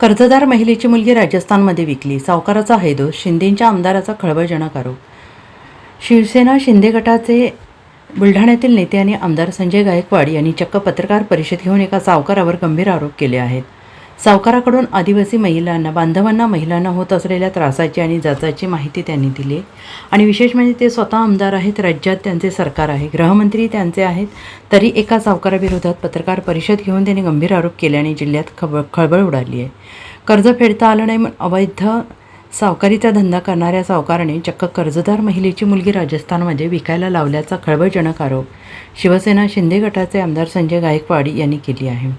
कर्जदार महिलेची मुलगी राजस्थानमध्ये विकली. सावकाराचा हैदोस शिंदेंच्या आमदाराचा खळबळजनक आरोप. शिवसेना शिंदे गटाचे बुलढाण्यातील नेते आणि आमदार संजय गायकवाड यांनी चक्क पत्रकार परिषद घेऊन एका सावकारावर गंभीर आरोप केले आहेत. सावकाराकडून आदिवासी महिलांना बांधवांना महिलांना होत असलेल्या त्रासाची आणि जाचाची माहिती त्यांनी दिली. आणि विशेष म्हणजे ते स्वतः आमदार आहेत राज्यात त्यांचे सरकार आहे गृहमंत्री त्यांचे आहेत तरी एका सावकाराविरोधात पत्रकार परिषद घेऊन त्यांनी गंभीर आरोप केल्याने जिल्ह्यात खबळ खळबळ उडाली आहे. कर्ज फेडता आलं नाही म्हणून अवैध सावकारीचा धंदा करणाऱ्या सावकाराने चक्क कर्जदार महिलेची मुलगी राजस्थानमध्ये विकायला लावल्याचा खळबळजनक आरोप शिवसेना शिंदे गटाचे आमदार संजय गायकवाड यांनी केली आहे.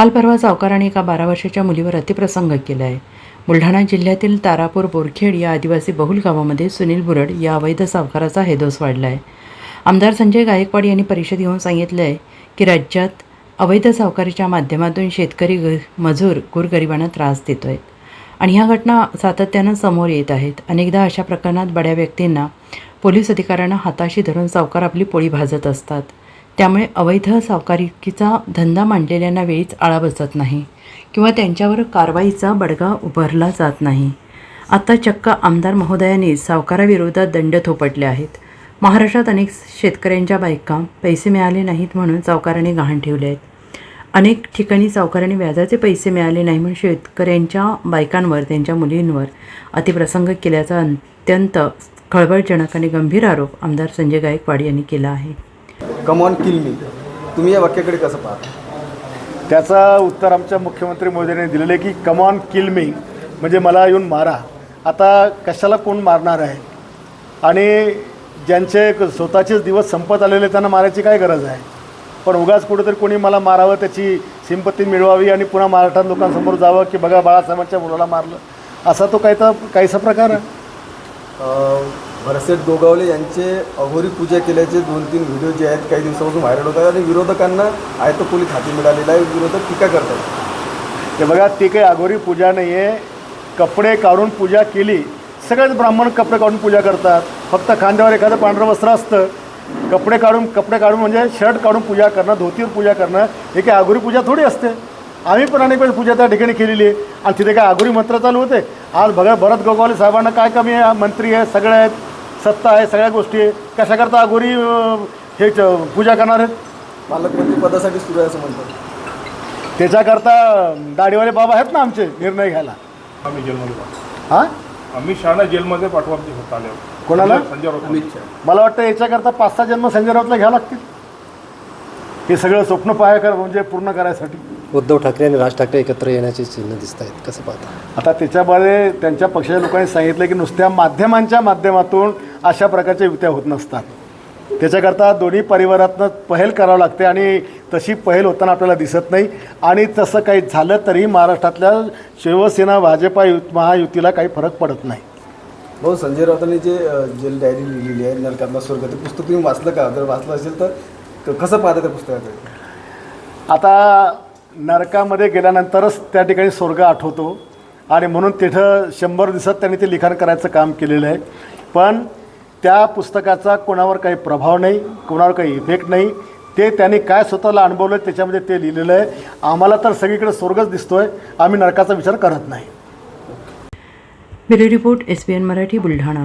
काल परवा सावकाराने एका बारा वर्षाच्या मुलीवर अतिप्रसंग केला आहे बुलढाणा जिल्ह्यातील तारापूर बोरखेड या आदिवासी बहुल गावामध्ये सुनील बुरड या अवैध सावकाराचा हेदोस वाढला आहे आमदार संजय गायकवाड यांनी परिषद घेऊन सांगितलं आहे की राज्यात अवैध सावकारीच्या माध्यमातून शेतकरी ग मजूर गोरगरिबांना त्रास देतो आहेत आणि ह्या घटना सातत्यानं समोर येत आहेत. अनेकदा अशा प्रकरणात बड्या व्यक्तींना पोलीस अधिकाऱ्यांना हाताशी धरून सावकार आपली पोळी भाजत असतात. त्यामुळे अवैध सावकारिकीचा धंदा मांडलेल्यांना वेळीच आळा बसत नाही किंवा त्यांच्यावर कारवाईचा बडगा उभारला जात नाही. आता चक्क आमदार महोदयांनी सावकाराविरोधात दंड थोपटले आहेत. महाराष्ट्रात अनेक शेतकऱ्यांच्या बायका पैसे मिळाले नाहीत म्हणून सावकारांनी गहाण ठेवले आहेत. अनेक ठिकाणी सावकारांनी व्याजाचे पैसे मिळाले नाही म्हणून शेतकऱ्यांच्या बायकांवर त्यांच्या मुलींवर अतिप्रसंग केल्याचा अत्यंत खळबळजनक आणि गंभीर आरोप आमदार संजय गायकवाड यांनी केला आहे. कम ऑन किल मी तुम्ही या वाक्याकडे कसं पाहता? त्याचं उत्तर आमच्या मुख्यमंत्री मोदींनी दिलेलं आहे की कमॉन किल मी म्हणजे मला येऊन मारा. आता कशाला कोण मारणार आहे? आणि ज्यांचे क- स्वतःचेच दिवस संपत आलेले त्यांना मारायची काय गरज आहे? पण उगाच कुठेतरी कोणी मला मारावं त्याची सिंपत्ती मिळवावी आणि पुन्हा महाराष्ट्रात लोकांसमोर जावं की बघा बाळासाहेबांच्या मुलाला मारलं. असा तो काही तर काहीसा प्रकार आहे. अं, भरसेट गोगावले यांचे अघोरी पूजा केल्याचे दोन तीन व्हिडिओ जे आहेत काही दिवसापासून व्हायरल होत आहेत आणि विरोधकांना आयतपोलीत हाती मिळालेला आहे विरोधक टीका करतात ते बघा ती काही अघोरी पूजा नाही आहे कपडे काढून पूजा केली. सगळेच ब्राह्मण कपडे काढून पूजा करतात. फक्त खांद्यावर एखादं पांढरं वस्त्र असतं. कपडे काढून कपडे काढून म्हणजे शर्ट काढून पूजा करणं धोतीवर पूजा करणं हे काही अघोरी पूजा थोडी असते. आम्ही पण अनेक वेळेस पूजा त्या ठिकाणी केलेली आहे. आणि तिथे काय अघोरी मंत्र चालू होते. आज बघा भरत गोगावले साहेबांना काय कमी आहे? मंत्री आहे सगळे आहेत. सत्ता आहे सगळ्या गोष्टी आहे. कशाकरता अघोरी हे च- पूजा करणार आहेत? पालकमंत्री पदासाठी सुरू आहे असं म्हणतात. त्याच्याकरता दाढीवाले बाबा आहेत ना आमचे निर्णय घ्यायला. आम्ही जेलमध्ये पाठवू. हां? आम्ही शहाणा जेलमध्ये पाठवा आल्यावर. कोणाला? संजय राऊत अमित शहा. मला वाटतं याच्याकरता पाच सहा जन्म संजय राऊतला घ्यावं लागतील. हे सगळं स्वप्न पाया कर म्हणजे पूर्ण करायसाठी. उद्धव ठाकरे आणि राज ठाकरे एकत्र येण्याची चिन्ह दिसत आहेत. कसं पाहता? आता त्याच्यामध्ये त्यांच्या पक्षाच्या लोकांनी सांगितलं की नुसत्या माध्यमांच्या माध्यमातून अशा प्रकारच्या युत्या होत नसतात. त्याच्याकरता दोन्ही परिवारातनं पहल करावं लागते आणि तशी पहल होताना आपल्याला दिसत नाही. आणि तसं काही झालं तरी महाराष्ट्रातल्या शिवसेना भाजपा यु महायुतीला काही फरक पडत नाही. भाऊ संजय राऊतांनी जे जेल डायरी लिहिलेली आहे नरकातला स्वर्ग ते पुस्तक तुम्ही वाचलं का? जर वाचलं असेल तर कसं पाहता त्या पुस्तकाकडे आता नरकामध्ये गेल्यानंतरच त्या ठिकाणी स्वर्ग आठवतो. आणि म्हणून तिथं शंभर दिवसात त्यांनी ते लिखाण करायचं काम केलेलं आहे. पण त्या पुस्तकाचा कोणावर काही प्रभाव नाही कोणावर काही इफेक्ट नाही. ते त्यांनी काय स्वतःला अनुभवलं त्याच्यामध्ये ते लिहिलेलं आहे. आम्हाला तर सगळीकडे स्वर्गच दिसतो आहे आम्ही नरकाचा विचार करत नाही. Bureau report S P N Marathi Buldhana.